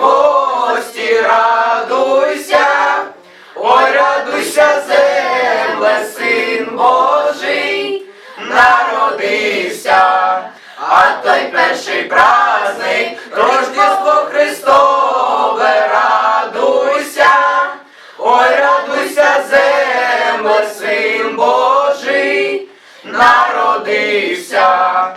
Гості, радуйся, ой, радуйся, земле, син Божий, народився, а той перший праздник, Рождество Христове, радуйся, ой, радуйся, земле, син Божий, народився.